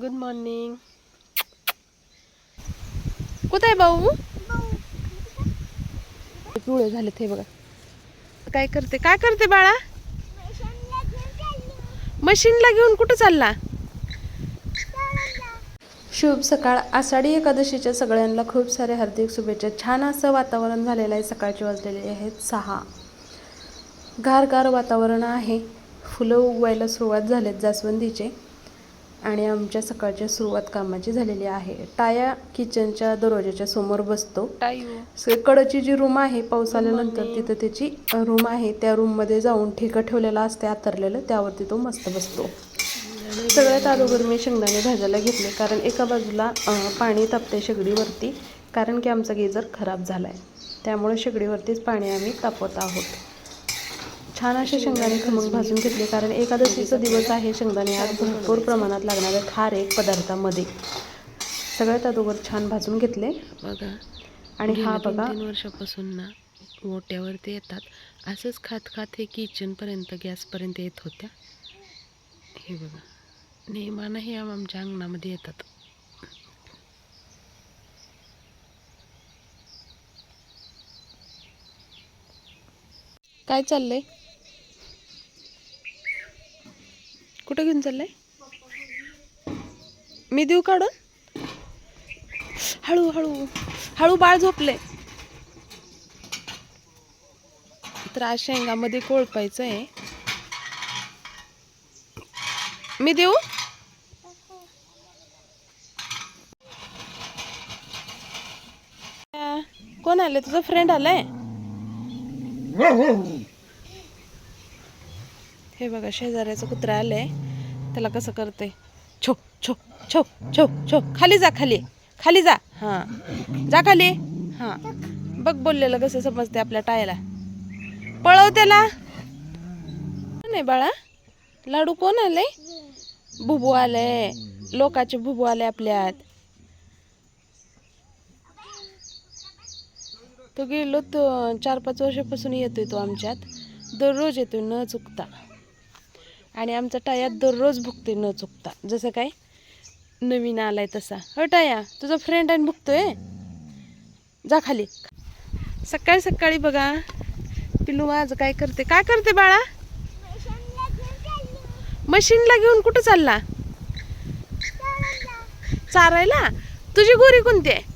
Good morning कुठं आहे भाऊ? पिवळे झाले ते बघा. काय करते? काय करते बाळा? मशीनला घेऊन कुठं चालला? शुभ सकाळ. आषाढी एकादशीच्या सगळ्यांना खूप सारे हार्दिक शुभेच्छा. छान असं वातावरण झालेलं आहे. सकाळचे वाजलेले आहेत सहा. गार गार वातावरण आहे. फुलं उगवायला सुरुवात झालेत जास्वंदीचे. आणि आमच्या सकाळच्या सुरुवात कामाची झालेली आहे. टाया किचनच्या दरवाजाच्या समोर बसतो. कडची जी रूम आहे पाऊस आल्यानंतर तिथं त्याची रूम आहे त्या रूममध्ये जाऊन ठेका ठेवलेला असते आतरलेलं त्यावरती तो मस्त बसतो. सगळ्यात अगोदर मी शेंगदाणे भाजायला घेतले कारण एका बाजूला पाणी तापते शेगडीवरती कारण की आमचा गिजर खराब झाला आहे त्यामुळे शेगडीवरतीच पाणी आम्ही तापवत आहोत. छान असे शेंगदाणे खमंग भाजून घेतले कारण एकादशीचा दिवस आहे शेंगदाणे आज भरपूर प्रमाणात लागणारे खार एक पदार्थामध्ये. सगळ्यात अगोदर छान भाजून घेतले. बघा आणि हा बघा. दोन तीन वर्षापासून ना ओट्यावरती येतात. असंच खात खात हे किचनपर्यंत गॅसपर्यंत येत होत्या. हे बघा. नेमानं हे आम- आमच्या अंगणामध्ये येतात. काय चाललंय? कुठं घेऊन चाललंय? मी देऊ काढून? हळू हळू. हळू बाळ झोपले तर आज शेंगामध्ये कोळपायचं आहे मी देऊ? कोण आले? तुझा फ्रेंड आलाय? हे बघा शेजाऱ्याचं कुत्रा आलंय. त्याला कसं करते? छो छो छो छो छो. खाली जा खाली. खाली जा. हां. जा खाली. हां. बघ बोललेलं कसं समजते आपल्या टायला पळव त्याला. नाही बाळा? लाडू कोण आले बुबू आले लोकाचे बुबू आले आपल्यात. तो गेलो तो चार पाच वर्षापासून येतोय तो आमच्यात. दररोज येतोय न चुकता. आणि आमचा टायात दररोज भुकते न चुकता. जसं काय? नवीन आलाय तसा. हो टाया तुझा फ्रेंड आहे भुकतोय? जा खाली. सकाळी सकाळी बघा पिलू माझं काय करते? काय करते बाळा? मशीनला घेऊन कुठं चालला? चारायला? तुझी गोरी कोणती आहे?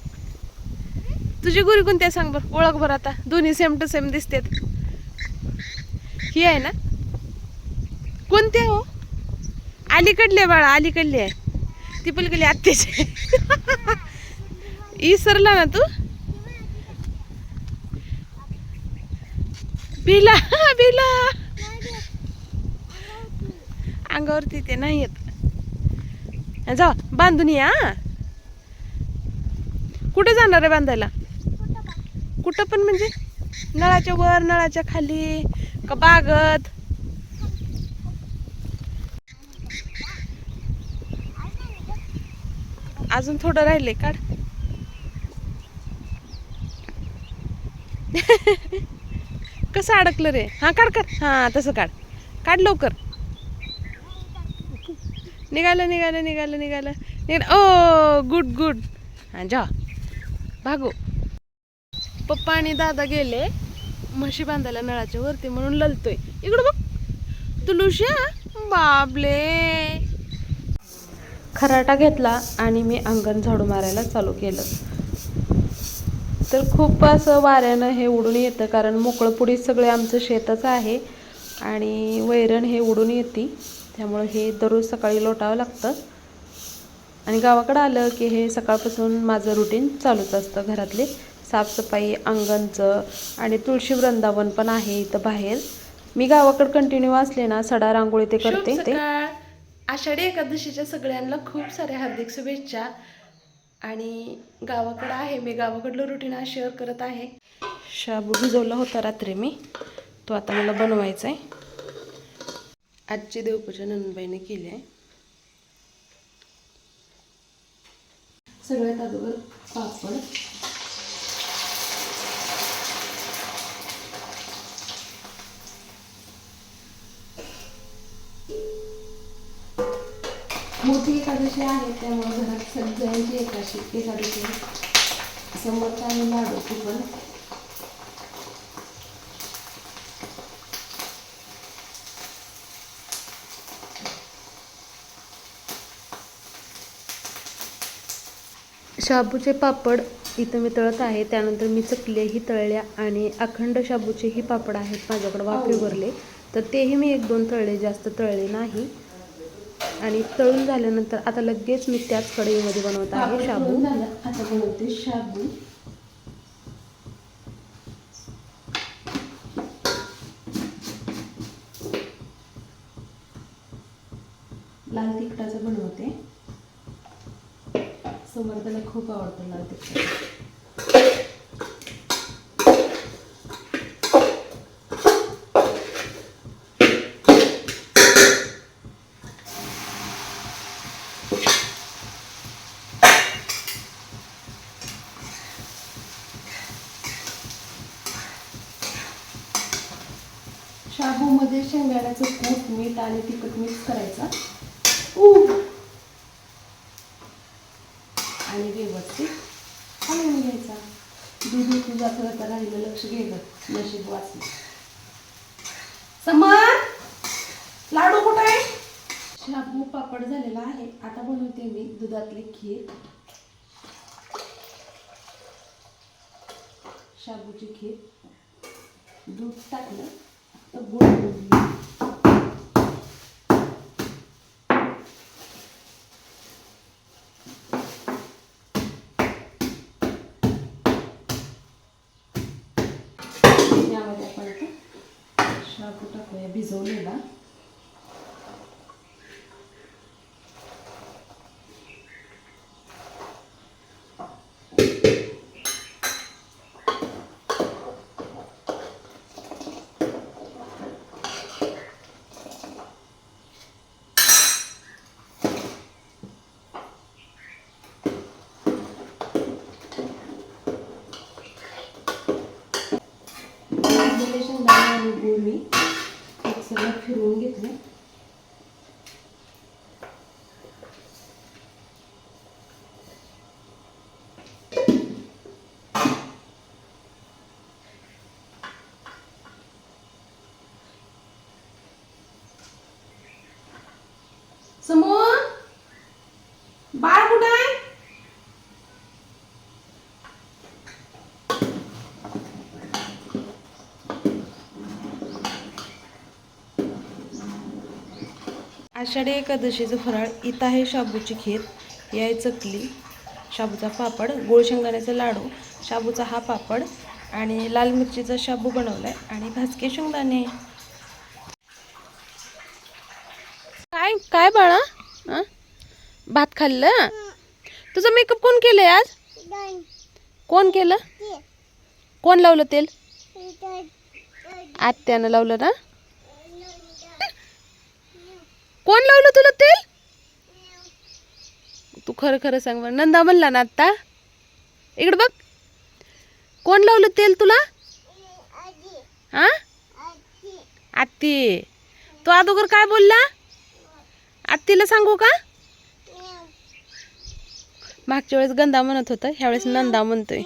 तुझी गोरी कोणती आहे सांग बरं? ओळख बरं आता. दोन्ही सेम टू सेम दिसतात. ही आहे ना? कोणते आहे हो? अलीकडले बाळा अलीकडली. आहे ती पलकडली आत्याचे. इसरला ना तू? बिला बिला अंगावरती ते नाही येत. जा बांधून या कुठं कुठे जाणार आहे बांधायला? कुठं पण म्हणजे? नळाच्या वर नळाच्या खाली का बागत? अजून थोडं राहिले काढ. कसं अडकलं रे? हा काढ काढ. हा तसं काढ. काढ लवकर. निघालं निघालं निघालं निघालं. निघालं ओ गुड गुड. हा जा. भागो. पप्पा आणि दादा गेले. म्हशी बांधायला नळाच्या वरती म्हणून ललतोय. इकडं बघ. तुलुष्या बाबले खराटा घेतला आणि मी अंगण झाडू मारायला चालू केलं. तर खूप असं वाऱ्यानं हे उडून येतं कारण मोकळं सगळे आमचं शेतच आहे आणि वैरण हे उडून येते. त्यामुळं हे दररोज सकाळी लोटावं लागतं. आणि गावाकडं आलं की हे सकाळपासून माझं रुटीन चालूच असतं घरातले. साफसफाई अंगणचं आणि तुळशी वृंदावन पण आहे इथं बाहेर. मी गावाकडं कंटिन्यू असले ना सडा रांगोळी ते करते ते. आषाढी एकादशीच्या सगळ्यांना खूप साऱ्या हार्दिक शुभेच्छा. आणि गावाकडं आहे मी गावाकडलं रुटीन आज शेअर करत आहे. शाबू भिजवला होता रात्री मी. तो आता मला बनवायचा आहे. आजची देवपूजा नंदबाईने केली आहे. सगळ्यात अगोदर पापड. मोठी एकादशी आहे त्यामुळे घरात सगळ्यांची एकाशी एकादशी समर्थ आणि लाडूची पण. शाबूचे पापड इथं मी तळत आहे त्यानंतर मी चकल्याही तळल्या आणि अखंड शाबूचेही पापड आहेत माझ्याकडे वाफेवरले तर तेही मी एक दोन तळले जास्त तळले नाही. आणि तळून झाल्यानंतर आता लगेच मी त्याच कढईमध्ये बनवत आहे शाबू. आता बनवते शाबू. लाल तिखटाचं बनवते. समर्थाला खूप आवडतं लाल तिखट. शाबूमध्ये शेंगदाण्याचं कूट मीठ आणि तिखट मिक्स करायचा. ऊ. आणि व्यवस्थित. हलवून घ्यायचा. दूध तुझा करता राहिलं लक्ष गेलं नशीब वाचलं. समर! लाडू कुठे आहे? शाबू पापड झालेला आहे. आता बनवते मी दुधातली खीर. शाबूची खीर. दूध टाकलं. तर गोड होईल. यामध्ये आपण आता शाबू टाकूया भिजवलेला शेंगदाणे आणि गूळ मी एक सगळं फिरवून घेतलं समोर बाळ कुठं आहे आषाढी एकादशीचं फराळ इथं आहे शाबूची खीर आहे चकली शाबूचा पापड गोळ शेंगदाण्याचा लाडू शाबूचा हा पापड आणि लाल मिरचीचा शाबू बनवलाय आणि भाजके शेंगदाणे. काय काय बाळा? हं? भात खाल्लं? तुझा मेकअप कोण केलंय आज? कोण केलं? कोण लावलं तेल? आत्यानं लावलं ना? कोण लावलं तुला तेल? तू खरं खरं सांग बरं. नंदा म्हणला ना आत्ता. इकडे बघ. कोण लावलं तेल तुला? हा? आत्ती. तू अगोदर काय बोलला? आत्तीला सांगू का? मागच्या वेळेस गंदा म्हणत होतं ह्यावेळेस नंदा म्हणतोय.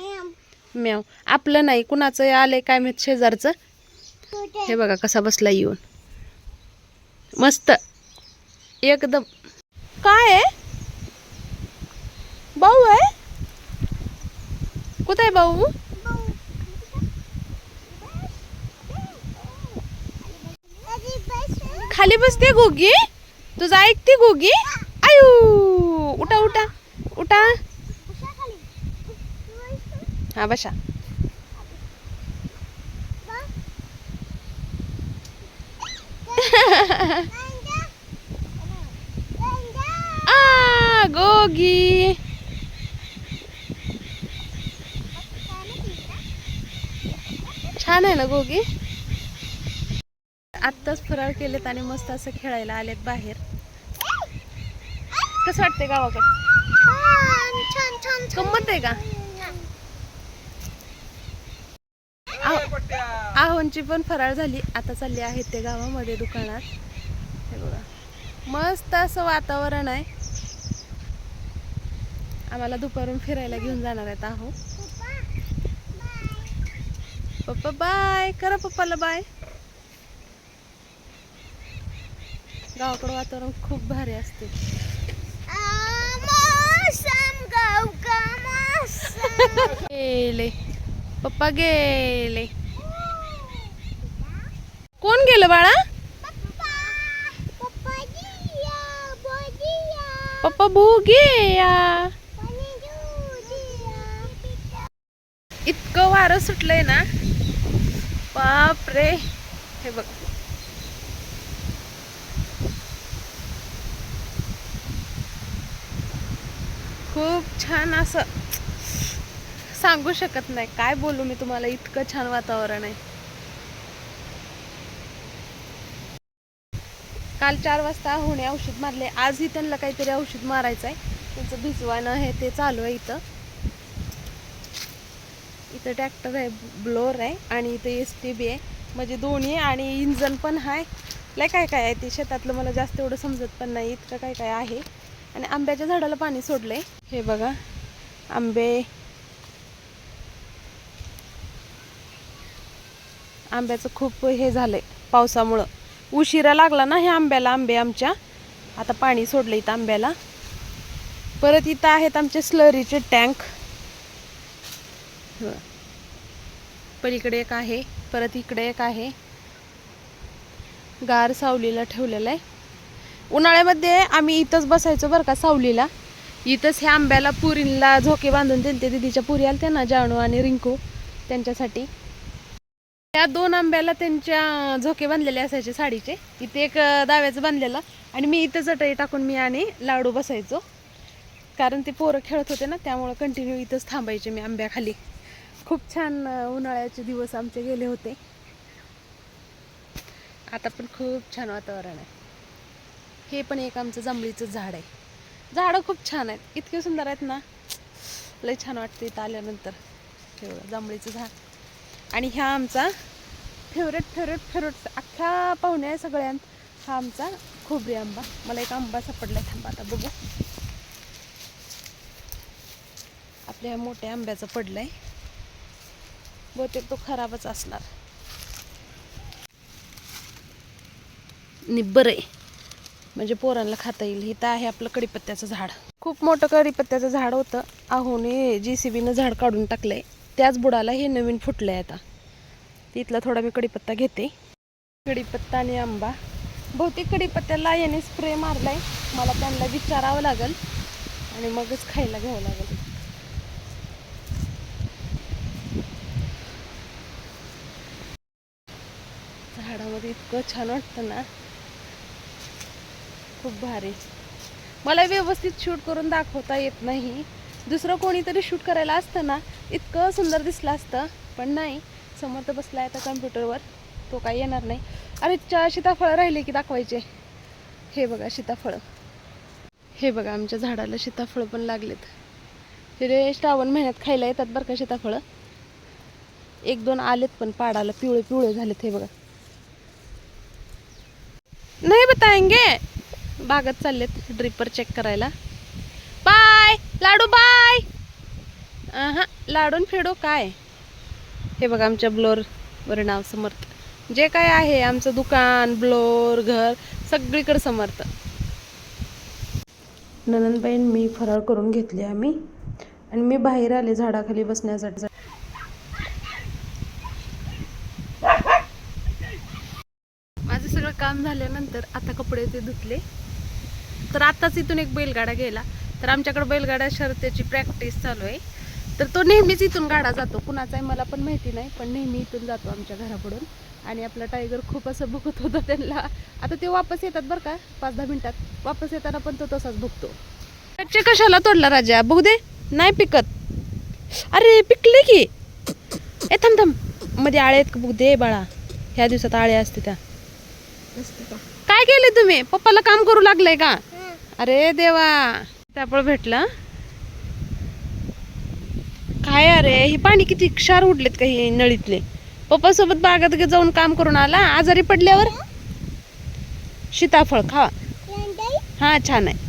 म्याव. आपलं नाही कुणाचं आलंय काय माहीत शेजारचं. हे बघा कसा बसला येऊन. मस्त. एकदम. काय आहे? भाऊ आहे? कुठे आहे भाऊ? खाली बसते गोगी तुझं ऐकते गोगी आयु! उठा उठा उठा. हा बशा गोगी छान आहे ना गोगी आत्ताच फराळ केलेत आणि मस्त असं खेळायला आलेत बाहेर. कसं वाटतंय गावाकडे? गंमत आहे का? आहो- आहोंची पण फराळ झाली. आता चालली आहेत ते गावामध्ये दुकानात. हे बघा. मस्त असं वातावरण आहे. आम्हाला दुपारून फिरायला घेऊन जाणार आहेत आहो. पप्पा बाय. करा पप्पाला बाय. गावाकडं वातावरण खूप भारी असते. गेले. पप्पा गेले. कोण गेलं बाळा? पप्पा भूगे या एवढं सुटलंय ना? बाप रे हे बघ. खूप छान असं. सांगू शकत नाही. काय बोलू मी तुम्हाला? इतकं छान वातावरण आहे. काल चार वाजता होणे औषध मारले. आजही त्यांना काहीतरी औषध मारायचं आहे त्यांचं भिजवानं हे ते चालू आहे इथं. इथं ट्रॅक्टर आहे ब्लोअर आहे आणि इथं एस टी बी आहे. म्हणजे दोन्ही आहे आणि इंजन पण आहे. लय काय काय आहे ते शेतातलं मला जास्त एवढं समजत पण नाही इतकं काय काय आहे. आणि आंब्याच्या झाडाला पाणी सोडलंय. हे बघा आंबे. आंब्याचं खूप हे झालंय पावसामुळं. उशिरा लागला ना हे आंब्याला आंबे आमच्या. आता पाणी सोडलं इथं आंब्याला. परत इथं आहेत आमचे स्लरीचे टँक पलीकडे एक आहे परत इकडे एक आहे. गार सावलीला ठेवलेलं आहे. उन्हाळ्यामध्ये आम्ही इथंच बसायचो बरं का सावलीला. इथंच ह्या आंब्याला पुरीला झोके बांधून देते दिदीच्या पुरी आल्या त्यांना जानू आणि रिंकू त्यांच्यासाठी. त्या दोन आंब्याला त्यांच्या झोके बांधलेले असायचे साडीचे. इथे एक दाव्याचं बांधलेलं. आणि मी इथं चटई टाकून मी आणि लाडू बसायचो. कारण ते पोरं खेळत होते ना त्यामुळं कंटिन्यू इथंच थांबायचे मी आंब्याखाली. खूप छान उन्हाळ्याचे दिवस आमचे गेले होते. आता पण खूप छान वातावरण आहे. हे पण एक आमचं जांभळीचं झाड आहे. झाडं खूप छान आहेत. इतके सुंदर आहेत ना. लय छान वाटते इथं आल्यानंतर. एवढं जांभळीचं झाड. आणि ह्या आमचा फेवरेट फेवरेट फेवरेट अख्ख्या पाहुण्या सगळ्यांत. हा आमचा खोबरी आंबा. मला एक आंबा सापडला थांबा आता बघू. आपल्या मोठ्या आंब्याचं पडलं आहे बहुतेक तो खराबच असणार. निब्बर आहे. म्हणजे पोरांना खाता येईल. इथं आहे आपलं कडीपत्त्याचं झाड. खूप मोठं कडीपत्त्याचं झाड होतं. आहोने जी सी बीनं झाड काढून टाकलंय. त्याच बुडाला हे नवीन फुटलंय आता. तिथला थोडा मी कडीपत्ता घेते. कडीपत्ता आणि आंबा. बहुतेक कडीपत्त्याला याने स्प्रे मारलाय. मला त्यांना विचारावं लागेल. आणि मगच खायला घ्यावं लागेल. झाडामध्ये इतकं छान वाटतं ना. खूप भारी. मला व्यवस्थित शूट करून दाखवता येत नाही. दुसरं कोणीतरी शूट करायला असतं ना इतकं सुंदर दिसलं असतं. पण नाही समोर तर बसला आता कम्प्युटरवर. तो काही येणार नाही. अरे चा सीताफळं राहिले की दाखवायचे. हे बघा सीताफळं. हे बघा आमच्या झाडाला सीताफळं पण लागलेत. हे श्रावण महिन्यात खायला येतात बरं का सीताफळं? एक दोन आलेत पण पाडाला पिवळे पिवळे झालेत हे बघा. नाही बताएंगे बागत चाललेत ड्रिपर चेक करायला. बाय लाडू बाय. हा लाडून फेडो काय? हे बघा आमच्या ब्लोर वर नाव समर्थ. जे काय आहे आमचं दुकान ब्लोर घर सगळीकडे समर्थ. ननंदबाईन मी फराळ करून घेतली आम्ही. आणि मी बाहेर आले झाडाखाली बसण्यासाठी माझं सगळं काम झाल्यानंतर आता कपडे ते धुतले. तर आत्ताच इथून एक बैलगाडा गेला. तर आमच्याकडे बैलगाड्या शर्यतीची प्रॅक्टिस चालू आहे. तर तो नेहमीच इथून गाडा जातो. कुणाचा आहे मला पण माहिती नाही पण नेहमी इथून जातो आमच्या घराकडून आणि आपला टायगर खूप असं बघत होता त्यांना. आता ते वापस येतात बरं का? पाच दहा मिनिटात. वापस येताना पण तो तसाच बघतो. कच्चे कशाला तोडला राजा? बघू दे. नाही पिकत. अरे पिकले की. ए थांब थांब. मध्ये आळे आहेत का? बघू दे बाळा. ह्या दिवसात आळे असते त्या. काय केले तुम्ही? पप्पाला काम करू लागलंय का? अरे देवा. त्यापळ भेटलं. काय अरे हे पाणी किती क्षार उडलेत का हे नळीतले? पप्पा सोबत बागात जाऊन काम करून आला. आजारी पडल्यावर? सीताफळ खा हा छान आहे.